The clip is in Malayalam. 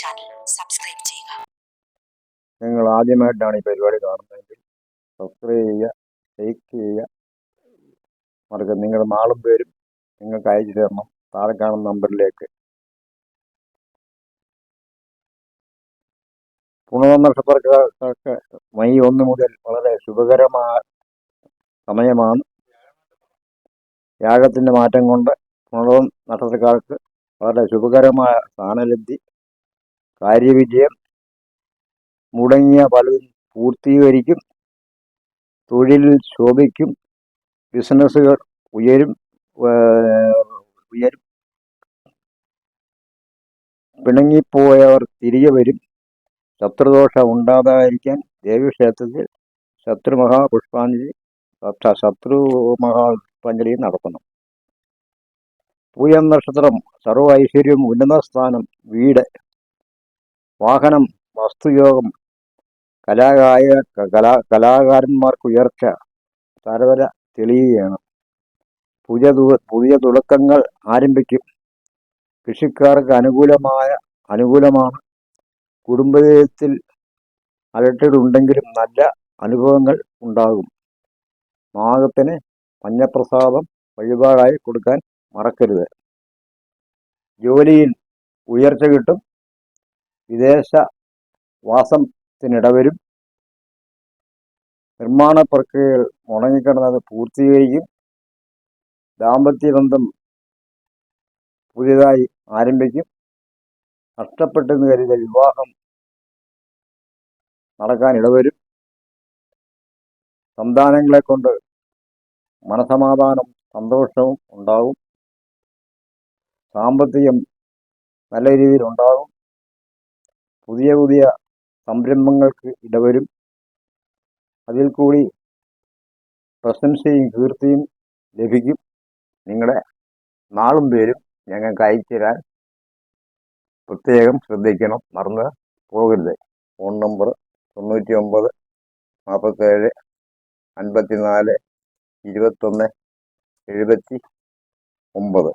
ചാനൽ സബ്സ്ക്രൈബ് ചെയ്യുക നിങ്ങൾ ആദ്യമായിട്ടാണ് ഈ പരിപാടി കാണുന്നതെങ്കിൽ സബ്സ്ക്രൈബ് ചെയ്യുക ലൈക്ക് ചെയ്യുക. മറക്കുക നിങ്ങളുടെ നാളും പേരും നിങ്ങൾക്ക് അയച്ചു തരണം. താഴെ കാണുന്ന നമ്പറിലേക്ക്. പുണർന്ന നക്ഷത്രക്കാർക്ക് മെയ് ഒന്ന് മുതൽ വളരെ ശുഭകരമായ സമയമാണ്. യാഗത്തിന്റെ മാറ്റം കൊണ്ട് പുണർവം നക്ഷത്രക്കാർക്ക് വളരെ ശുഭകരമായ സ്ഥാനലബ്ധി കാര്യവിജയം മുടങ്ങിയ പലതും പൂർത്തീകരിക്കും തൊഴിലിൽ ശോഭിക്കും ബിസിനസ്സുകൾ ഉയരും ഉയരും. പിണങ്ങിപ്പോയവർ തിരികെ വരും. ശത്രുദോഷം ഉണ്ടാകാതിരിക്കാൻ ദേവീക്ഷേത്രത്തിൽ ശത്രുമഹാപുഷ്പാഞ്ജലി ശത്രു മഹാപുഷ്പാഞ്ജലി നടത്തണം പൂയം നക്ഷത്രം സർവ ഐശ്വര്യം ഉന്നത സ്ഥാനം വീട് വാഹനം വസ്തുയോഗം കലാകായ കലാ കലാകാരന്മാർക്ക് ഉയർച്ച തരവര തെളിയുകയാണ്. പുതിയ പുതിയ തുടക്കങ്ങൾ ആരംഭിക്കും. കൃഷിക്കാർക്ക് അനുകൂലമായ അനുകൂലമാണ്. കുടുംബത്തിൽ അലട്ടിട്ടുണ്ടെങ്കിലും നല്ല അനുഭവങ്ങൾ ഉണ്ടാകും. നാഗത്തിന് മഞ്ഞപ്രസാദം വഴിപാടായി കൊടുക്കാൻ മറക്കരുത്. ജോലിയിൽ ഉയർച്ച കിട്ടും. വിദേശ വാസത്തിനിടവരും. നിർമ്മാണ പ്രക്രിയകൾ മുടങ്ങിക്കിടന്നത് പൂർത്തീകരിക്കും. ദാമ്പത്യ ബന്ധം പുതിയതായി ആരംഭിക്കും. നഷ്ടപ്പെട്ടെന്ന് കരുതിയ വിവാഹം നടക്കാൻ ഇടവരും സന്താനങ്ങളെ കൊണ്ട് മനസമാധാനം സന്തോഷവും ഉണ്ടാകും സാമ്പത്തികം നല്ല രീതിയിൽ ഉണ്ടാകും പുതിയ പുതിയ സംരംഭങ്ങൾക്ക് ഇടവരും. അതിൽ കൂടി പ്രശംസയും കീർത്തിയും ലഭിക്കും. നിങ്ങളുടെ നാളും പേരും ഞങ്ങൾക്ക് അയച്ചു തരാൻ പ്രത്യേകം ശ്രദ്ധിക്കണം. മറന്ന് പോകരുത്. ഫോൺ നമ്പർ തൊണ്ണൂറ്റി ഒമ്പത് നാൽപ്പത്തേഴ് അൻപത്തി നാല് ഇരുപത്തൊന്ന് എഴുപത്തി ഒമ്പത്.